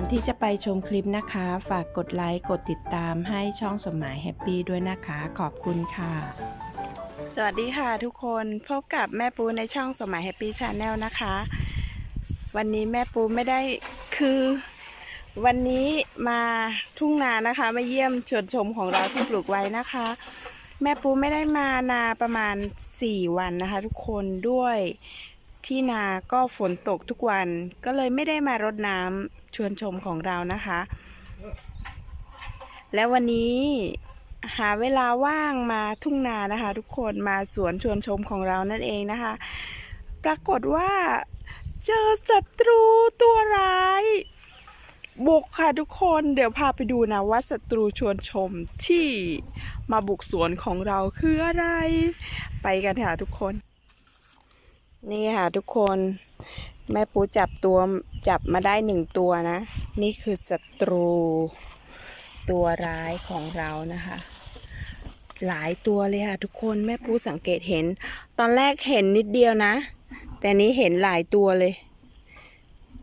ก่อนที่จะไปชมคลิปนะคะ ฝากกดไลค์กดติดตามให้ช่องสมหมายแฮปปี้ด้วยนะคะ ขอบคุณค่ะ สวัสดีค่ะทุกคนพบกับแม่ปูในช่องสมหมายแฮปปี้ชาแนลนะคะ วันนี้แม่ปูไม่ได้คือวันนี้มาทุ่งนานะคะ มาเยี่ยมชวนชมของเราที่ปลูกไว้นะคะ แม่ปูไม่ได้มานาประมาณ 4 วันนะคะ ทุกคนด้วย ที่นาก็ฝนตกทุกวัน ก็เลยไม่ได้มารดน้ำชวนชมของเรานะคะ และวันนี้หาเวลาว่างมาทุ่งนานะคะ ทุกคนมาสวนชวนชมของเรานั่นเองนะคะ ปรากฏว่าเจอศัตรูตัวร้ายบุกค่ะทุกคนเดี๋ยวพาไปดูนะว่าศัตรูชวนชมที่มาบุกสวนของเราคืออะไร ไปกันค่ะทุกคน นี่ค่ะทุกคนแม่ปูจับตัวจับมาได้หนึ่งตัวนะ นี่คือศัตรู ตัวร้ายของเรานะคะ หลายตัวเลยค่ะทุกคนแม่ปูสังเกตเห็น ตอนแรกเห็นนิดเดียวนะ แต่นี้เห็นหลายตัวเลย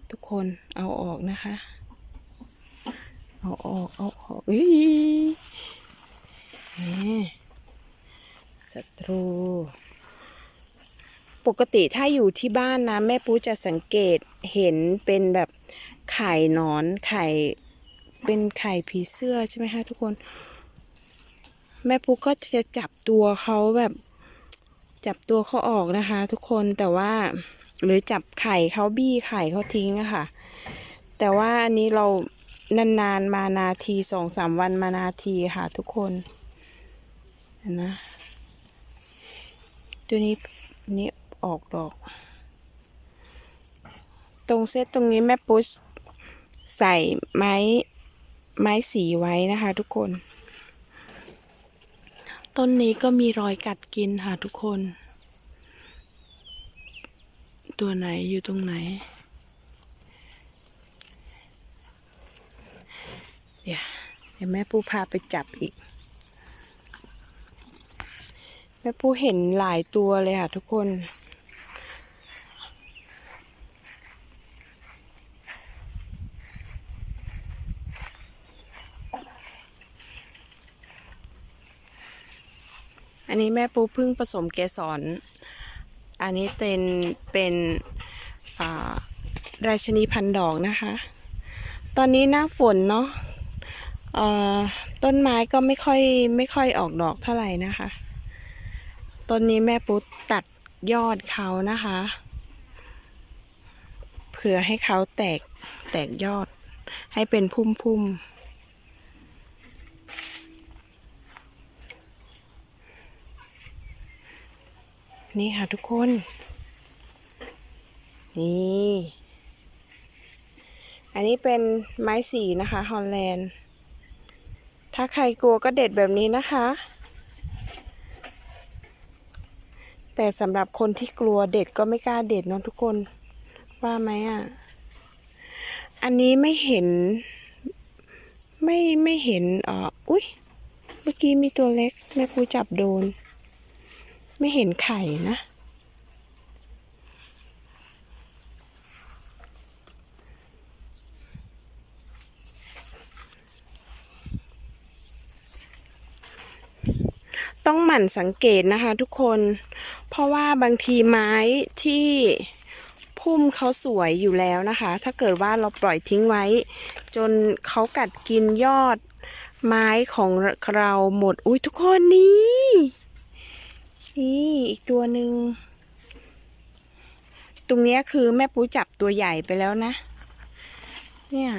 ทุกคนเอาออกนะคะ เอาออกเอาออกอีนี่ศัตรู ปกติถ้าอยู่ที่บ้านนะแม่ปูจะสังเกตเห็นเป็นแบบไข่หนอนไข่เป็นไข่ผีเสื้อใช่ไหมคะทุกคน แม่ปูก็จะจับตัวเขาแบบจับตัวเขาออกนะคะ ทุกคนแต่ว่าหรือจับไข่เขาบี้ไข่เขาทิ้งอะค่ะ แต่ว่าอันนี้เรานานๆมานาทีสองสามวันมานาทีค่ะ ทุกคนเห็นนะตัวนี้นี่ ออกดอก ตรงเซตตรงนี้แม่ปุ๊ชใส่ไม้ไม้สีไว้นะคะ ทุกคน ต้นนี้ก็มีรอยกัดกินค่ะทุกคน ตัวไหนอยู่ตรงไหน เดี๋ยวเดี๋ยวแม่ปูพาไปจับอีก แม่ปูเห็นหลายตัวเลยค่ะทุกคน อันนี้แม่ปูพิ่งผสมเกสร อันนี้เป็นเป็นราชนีพันดอกนะคะ ตอนนี้หน้าฝนเนาะต้นไม้ก็ไม่ค่อยไม่ค่อยออกดอกเท่าไหร่นะคะ ต้นนี้แม่ปุ๊ตัดยอดเขานะคะเพื่อให้เขาแตกแตกยอดให้เป็นพุ่มพุ่ม นี่ค่ะทุกคน นี่ อันนี้เป็นไม้สีนะคะฮอลแลนด์ ถ้าใครกลัวก็เด็ดแบบนี้นะคะ แต่สำหรับคนที่กลัวเด็ดก็ไม่กล้าเด็ดเนาะทุกคน ว่าไหมอะ อันนี้ไม่เห็น ไม่ไม่เห็นอ่ออุ้ยเมื่อกี้มีตัวเล็กแม่ครูจับโดน ไม่เห็นไข่นะ ต้องหมั่นสังเกตนะคะทุกคน เพราะว่าบางทีไม้ที่พุ่มเขาสวยอยู่แล้วนะคะ ถ้าเกิดว่าเราปล่อยทิ้งไว้ จนเขากัดกินยอดไม้ของเราหมด อุ้ยทุกคนนี่ นี่อีกตัวหนึ่ง ตรงนี้คือแม่ปูจับตัวใหญ่ไปแล้วนะ เนี่ย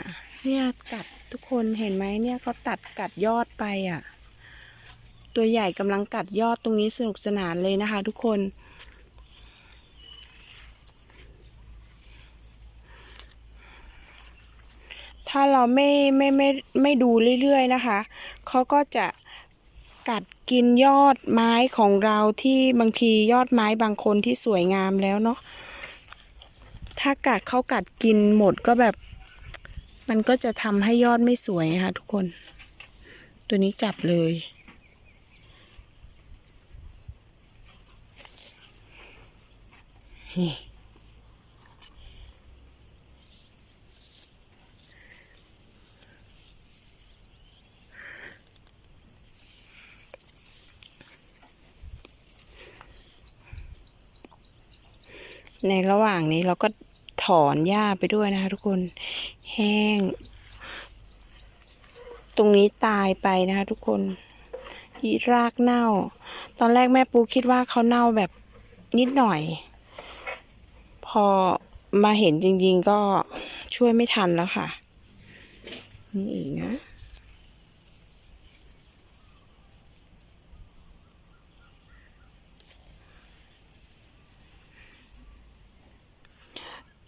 เนี่ยกัดทุกคนเห็นไหมเนี่ยเขาตัดกัดยอดไปอะ ตัวใหญ่กำลังกัดยอดตรงนี้สนุกสนานเลยนะคะทุกคน ถ้าเราไม่ไม่ไม่ไม่ดูเรื่อยๆนะคะ เขาก็จะ กัดกินยอดไม้ของเราที่บางทียอดไม้บางคนที่สวยงามแล้วเนาะถ้ากัดเขากัดกินหมดก็แบบ มันก็จะทำให้ยอดไม่สวยค่ะทุกคน ตัวนี้จับเลย นี่ ในระหว่างนี้เราก็ถอนหญ้าไปด้วยนะคะ ทุกคนแห้ง ตรงนี้ตายไปนะคะ ทุกคนรากเน่า ตอนแรกแม่ปูคิดว่าเขาเน่าแบบนิดหน่อย พอมาเห็นจริงๆก็ช่วยไม่ทันแล้วค่ะ นี่อีกนะ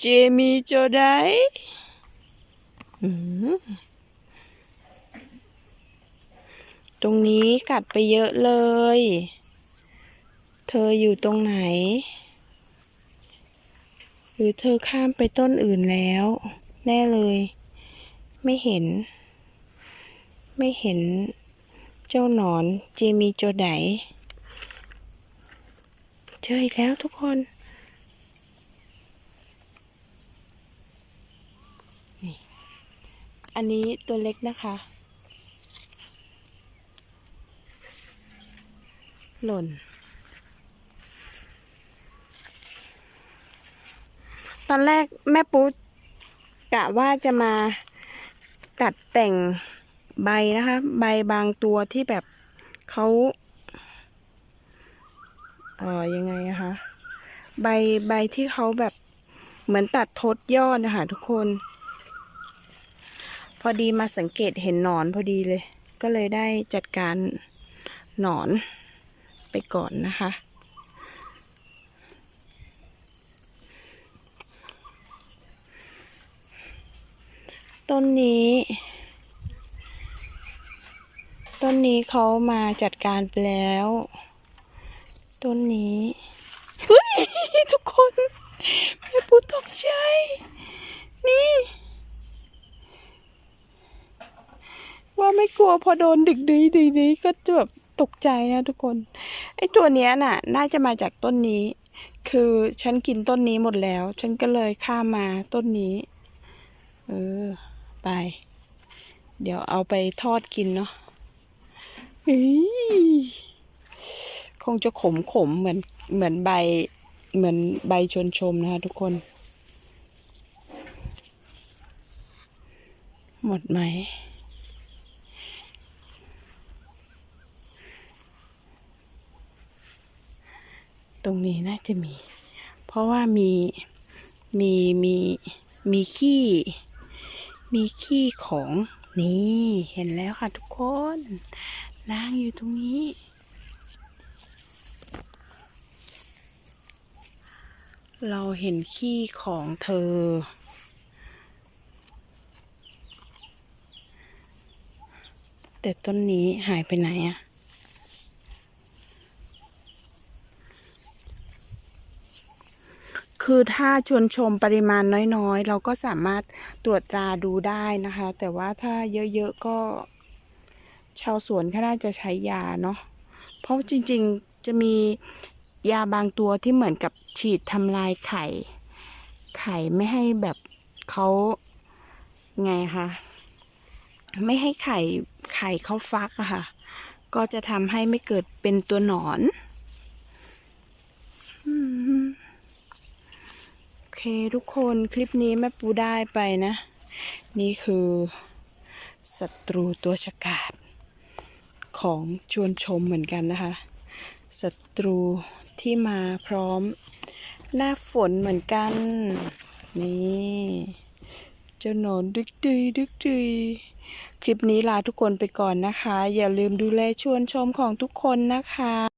เจมีโจไดอืมตรงนี้กัดไปเยอะเลย เธออยู่ตรงไหน หรือเธอข้ามไปต้นอื่นแล้ว แน่เลย ไม่เห็น ไม่เห็น เจ้าหนอนเจมีโจไดเจออีกแล้วทุกคน อันนี้ตัวเล็กนะคะ หล่น ตอนแรกแม่ปุ๊กะว่าจะมาตัดแต่งใบนะคะ ใบบางตัวที่แบบเขาเอ่อยังไงอะคะใบใบที่เขาแบบเหมือนตัดทดยอดนะคะทุกคน พอดีมาสังเกตเห็นหนอนพอดีเลย ก็เลยได้จัดการหนอนไปก่อนนะคะ ต้นนี้ ต้นนี้เขามาจัดการไปแล้ว ต้นนี้เฮ้ยทุกคนแม่ปูตกใจ นี่ ว่า ไม่กลัวพอโดนดึกดีดีดีก็จะแบบตกใจนะทุกคน ไอตัวเนี้ยน่ะ น่าจะมาจากต้นนี้ คือฉันกินต้นนี้หมดแล้ว ฉันก็เลยข้ามมาต้นนี้ เออ ไป เดี๋ยวเอาไปทอดกินเนาะคงจะขมขมเหมือนเหมือนใบ เหมือนใบชนชมนะคะทุกคน หมดไหม รงนี้น่าจะมี เพราะว่ามีมีมีมีขี้มีขี้ของนี่เห็นแล้วค่ะทุกคนนางอยู่ตรงนี้เราเห็นขี้ของเธอ แต่ต้นนี้หายไปไหนอะ คือถ้าชวนชมปริมาณน้อยๆ เราก็สามารถตรวจตราดูได้นะคะ แต่ว่าถ้าเยอะๆก็ ชาวสวนก็น่าจะใช้ยาเนาะเพราะจริงๆจะมียาบางตัวที่เหมือนกับฉีดทำลายไข่ ไข่ไม่ให้แบบเขาไงคะไม่ให้ไข่ไข่เขาฟักอะค่ะ ก็จะทำให้ไม่เกิดเป็นตัวหนอน อืม เคทุกคนคลิปนี้แม่ปูได้ไปนะ นี่คือศัตรูตัวฉกาจของชวนชมเหมือนกันนะคะศัตรูที่มาพร้อมหน้าฝนเหมือนกัน นี่เจ้าหนอนดึกดีดึกดีคลิปนี้ลาทุกคนไปก่อนนะคะ อย่าลืมดูแลชวนชมของทุกคนนะคะ